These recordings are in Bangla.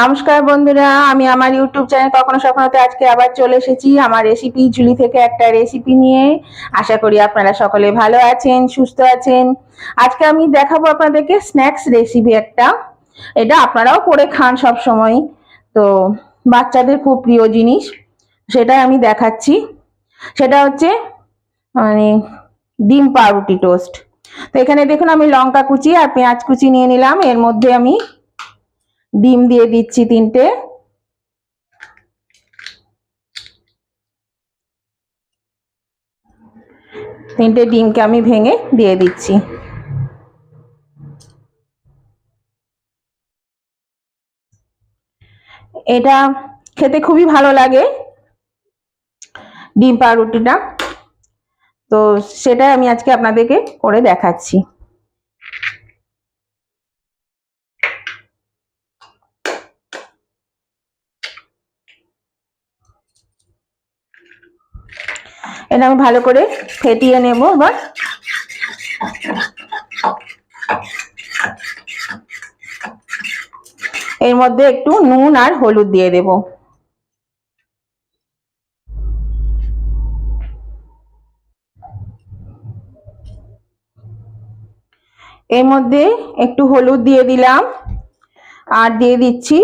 নমস্কার বন্ধুরা, আমি আমার ইউটিউব চ্যানেল কখনো সখনোতে আজকে আবার চলে এসেছি আমার রেসিপি ঝুলি থেকে একটা রেসিপি নিয়ে। আশা করি আপনারা সকলে ভালো আছেন, সুস্থ আছেন। আজকে আমি দেখাবো আপনাদেরকে স্ন্যাক্স রেসিপি একটা। এটা আপনারাও করে খান সব সময় তো বাচ্চাদের খুব প্রিয় জিনিস, সেটাই আমি দেখাচ্ছি। সেটা হচ্ছে মানে ডিম পাউরুটি টোস্ট তো এখানে দেখুন আমি লঙ্কা কুচি আর পেঁয়াজ কুচি নিয়ে নিলাম। এর মধ্যে আমি ডিম দিয়ে দিচ্ছি তিনটে। তিনটে ডিমকে আমি ভেঙে দিয়ে দিচ্ছি। এটা খেতে খুবই ভালো লাগে, ডিম পাউরুটিটা তো সেটাই আমি আজকে আপনাদেরকে করে দেখাচ্ছি। এটা আমি ভালো করে ফেটিয়ে নেব এবার। এর মধ্যে একটু নুন আর হলুদ দিয়ে দেব। এর মধ্যে একটু হলুদ দিয়ে দিলাম। আর দিয়ে দিচ্ছি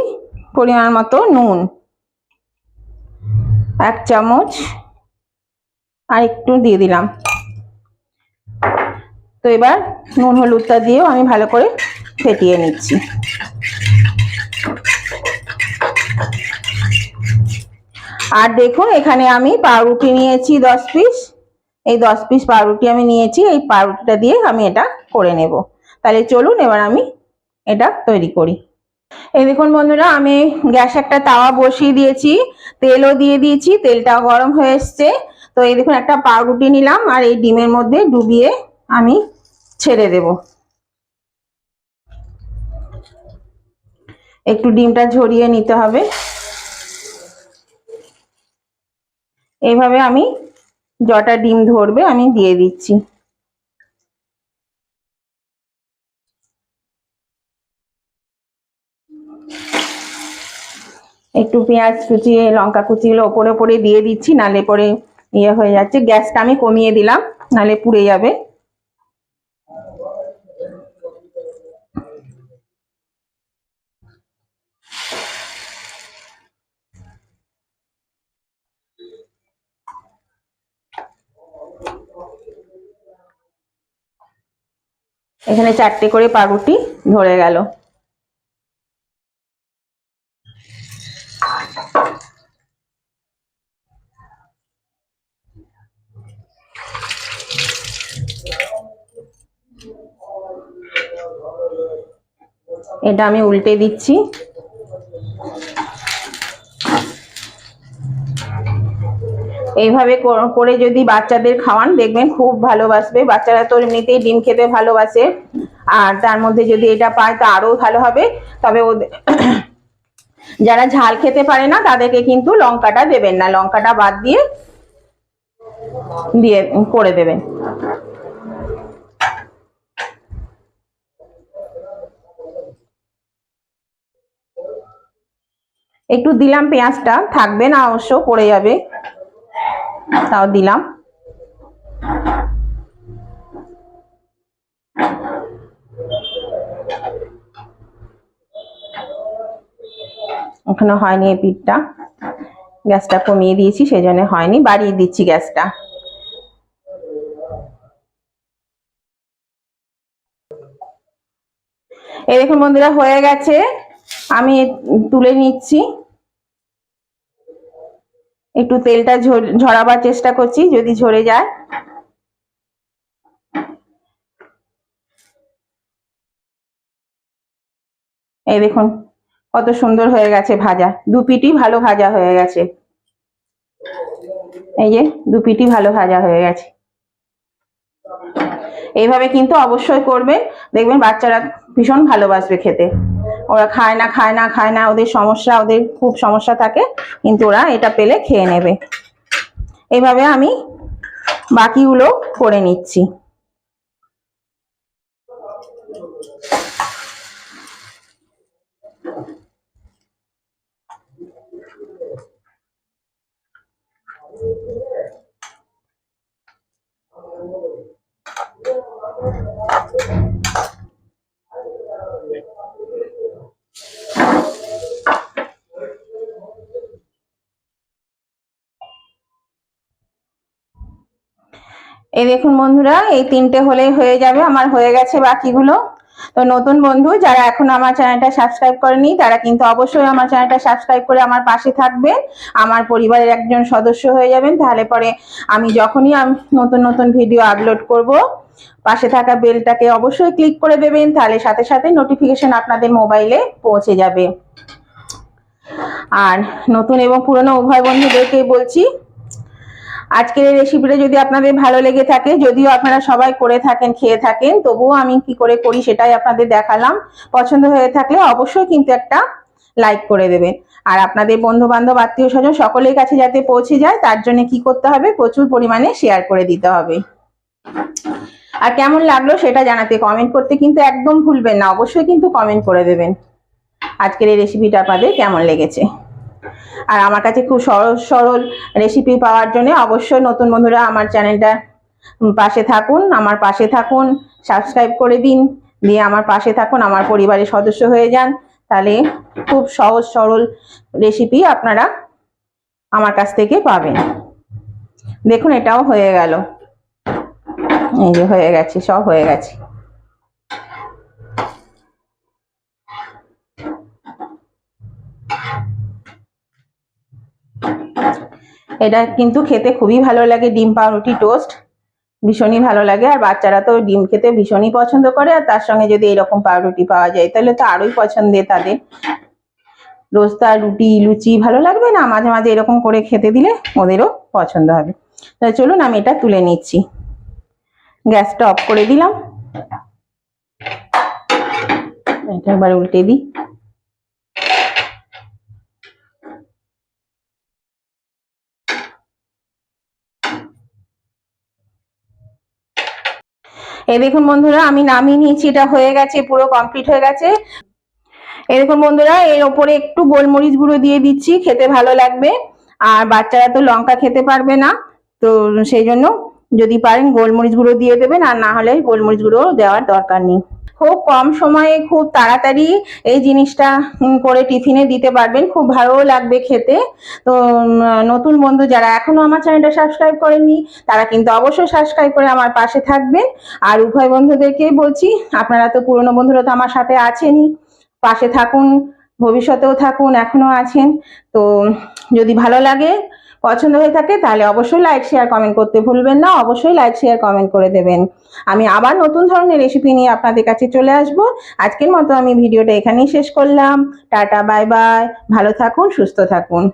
পরিমাণ মতো নুন। এক চামচ আর একটু দিয়ে দিলাম। তো এবার নুন হলুদটা দিয়েও আমি ভালো করে ফেটিয়ে নিচ্ছি। আর দেখুন, এখানে আমি পাউরুটি নিয়েছি দশ পিস। এই দশ পিস পাউরুটি আমি নিয়েছি, এই পাউরুটিটা দিয়ে আমি এটা করে নেব। তাহলে চলুন, এবার আমি এটা তৈরি করি। এই দেখুন বন্ধুরা, আমি গ্যাস একটা তাওয়া বসিয়ে দিয়েছি, তেলও দিয়ে দিয়েছি, তেলটাও গরম হয়ে এসছে। তো এই দেখুন, একটা পাউরুটি নিলাম আর এই ডিমের মধ্যে ডুবিয়ে আমি ছেড়ে দেব। একটু ডিমটা ঝরিয়ে নিতে হবে। এইভাবে আমি জটা ডিম ধরবে আমি দিয়ে দিচ্ছি। একটু পেঁয়াজ কুচিয়ে, লঙ্কা কুচিগুলো ওপরে ওপরে দিয়ে দিচ্ছি, নালে পরে ইয়ে হয়ে যাচ্ছে, গ্যাসটা আমি কমিয়ে দিলাম নালে পুড়ে যাবে। এখানে চারটে করে পাউরুটি ধরে গেল। এটা আমি উল্টে দিচ্ছি। এইভাবে করে যদি বাচ্চাদের খাওয়ান, দেখবেন খুব ভালোবাসবে। বাচ্চারা তো এমনিতেই ডিম খেতে ভালোবাসে। আর তার মধ্যে যদি এটা পায়, তা আরও ভালো হবে। তবে যারা ঝাল খেতে পারে না, তাদেরকে কিন্তু লঙ্কাটা দেবেন না। লঙ্কাটা বাদ দিয়ে দিয়ে করে দেবেন। একটু দিলাম পেঁয়াজটা, থাকবে না অবশ্য, পড়ে যাবে। তাও দিলাম। ওখানে হয়নি এই পিঠটা। গ্যাসটা কমিয়ে দিয়েছি সেই জন্য হয়নি, বাড়িয়ে দিচ্ছি গ্যাসটা। এই দেখুন বন্ধুরা, হয়ে গেছে। আমি তুলে নিচ্ছি। একটু তেলটা ঝরাবার চেষ্টা করছি, যদি ঝরে যায়। এই দেখুন, কত সুন্দর হয়ে গেছে ভাজা। দু পিটি ভালো ভাজা হয়ে গেছে। এই যে, দু পিটি ভালো ভাজা হয়ে গেছে। এইভাবে কিন্তু অবশ্যই করবেন। দেখবেন বাচ্চারা ভীষণ ভালোবাসবে খেতে। ওরা খায় না খায় না খায় না, ওদের সমস্যা, ওদের খুব সমস্যা থাকে, কিন্তু ওরা এটা পেলে খেয়ে নেবে। এভাবে আমি বাকিগুলো করে নিচ্ছি। এই দেখুন বন্ধুরা, এই তিনটে হলেই হয়ে যাবে, আমার হয়ে গেছে বাকিগুলো। তো নতুন বন্ধু, যারা এখন আমার চ্যানেলটা সাবস্ক্রাইব করেনি, তারা কিন্তু অবশ্যই আমার চ্যানেলটা সাবস্ক্রাইব করে আমার পাশে থাকবেন। আমার পরিবারের একজন সদস্য হয়ে যাবেন, তাহলে পরে আমি যখনই আমি, নতুন নতুন ভিডিও আপলোড করব, পাশে থাকা বেলটাকে অবশ্যই ক্লিক করে দেবেন, তাহলে সাথে সাথে নোটিফিকেশন আপনাদের মোবাইলে পৌঁছে যাবে। আর নতুন এবং পুরনো উভয় বন্ধুদেরকেই বলছি আজকের এই রেসিপিটা যদি আপনাদের ভালো লেগে থাকে, যদিও আপনারা সবাই করে থাকেন, খেয়ে থাকেন, তবুও আমি কি করে করি সেটাই আপনাদের দেখালাম। পছন্দ হয়ে থাকলে অবশ্যই কিন্তু একটা লাইক করে দেবেন আর আপনাদের বন্ধু বান্ধব আত্মীয় স্বজন সকলের কাছে যাতে পৌঁছে যায়, তার জন্য কি করতে হবে? প্রচুর পরিমাণে শেয়ার করে দিতে হবে। আর কেমন লাগল সেটা জানাতে কমেন্ট করতে কিন্তু একদম ভুলবেন না, অবশ্যই কিন্তু কমেন্ট করে দেবেন। আজকের এই রেসিপিটা আপনাদের কেমন লেগেছে? আর আমার কাছে খুব সহজ সরল রেসিপি পাওয়ার জন্য অবশ্যই নতুন বন্ধুরা আমার চ্যানেলটা পাশে থাকুন, আমার পাশে থাকুন সাবস্ক্রাইব করে দিন, দিয়ে আমার পাশে থাকুন, আমার পরিবারের সদস্য হয়ে যান। তাহলে খুব সহজ, সরল রেসিপি আপনারা আমার কাছ থেকে পাবেন। দেখুন এটাও হয়ে গেল। এই যে হয়ে গেছে, সব হয়ে গেছে। এটা কিন্তু খেতে খুবই ভালো লাগে ডিম পাউরুটি টোস্ট। ভীষণই ভালো লাগে। আর বাচ্চারা তো ডিম খেতে ভীষণই পছন্দ করে। আর তার সঙ্গে যদি এরকম পাউরুটি পাওয়া যায়, তাহলে তো আরোই পছন্দের তাদের। রোজ তার রুটি, লুচি ভালো লাগবে না? মাঝে মাঝে এরকম করে খেতে দিলে ওদেরও পছন্দ হবে। তাহলে চলুন, আমি এটা তুলে নিচ্ছি। গ্যাসটা অফ করে দিলাম। এটা একবার উল্টে দিই। এই দেখুন বন্ধুরা, আমি নামিয়ে নিয়েছি, এটা হয়ে গেছে, পুরো কমপ্লিট হয়ে গেছে। দেখুন বন্ধুরা, এর ওপরে একটু গোলমরিচ গুঁড়ো দিয়ে দিচ্ছি, খেতে ভালো লাগবে। আর বাচ্চারা তো লঙ্কা খেতে পারবে না, তো সেই জন্য যদি পারেন গোলমরিচ গুঁড়ো দিয়ে দেবেন, আর না হলে গোলমরিচ গুঁড়ো দেওয়ার দরকার নেই। খুব কম সময়ে খুব তাড়াতাড়ি এই জিনিসটা করে টিফিনে দিতে পারবেন। খুব ভালো লাগবে খেতে। তো নতুন বন্ধু যারা এখনও আমার চ্যানেলটা সাবস্ক্রাইব করেননি, তারা কিন্তু অবশ্যই সাবস্ক্রাইব করে আমার পাশে থাকবেন। আর উভয় বন্ধুদেরকেই বলছি, আপনারা তো পুরনো বন্ধুরা তো আমার সাথে আছেনই। পাশে থাকুন, ভবিষ্যতেও থাকুন, এখনও আছেন। তো, যদি ভালো লাগে পছন্দ হয়ে থাকে, তাহলে অবশ্যই লাইক শেয়ার কমেন্ট করতে ভুলবেন না। অবশ্যই লাইক শেয়ার কমেন্ট করে দেবেন। আমি আবার নতুন ধরনের রেসিপি নিয়ে আপনাদের কাছে চলে আসব। আজকের মতো আমি ভিডিওটা এখানেই শেষ করলাম। টাটা বাই বাই ভালো থাকুন, সুস্থ থাকুন।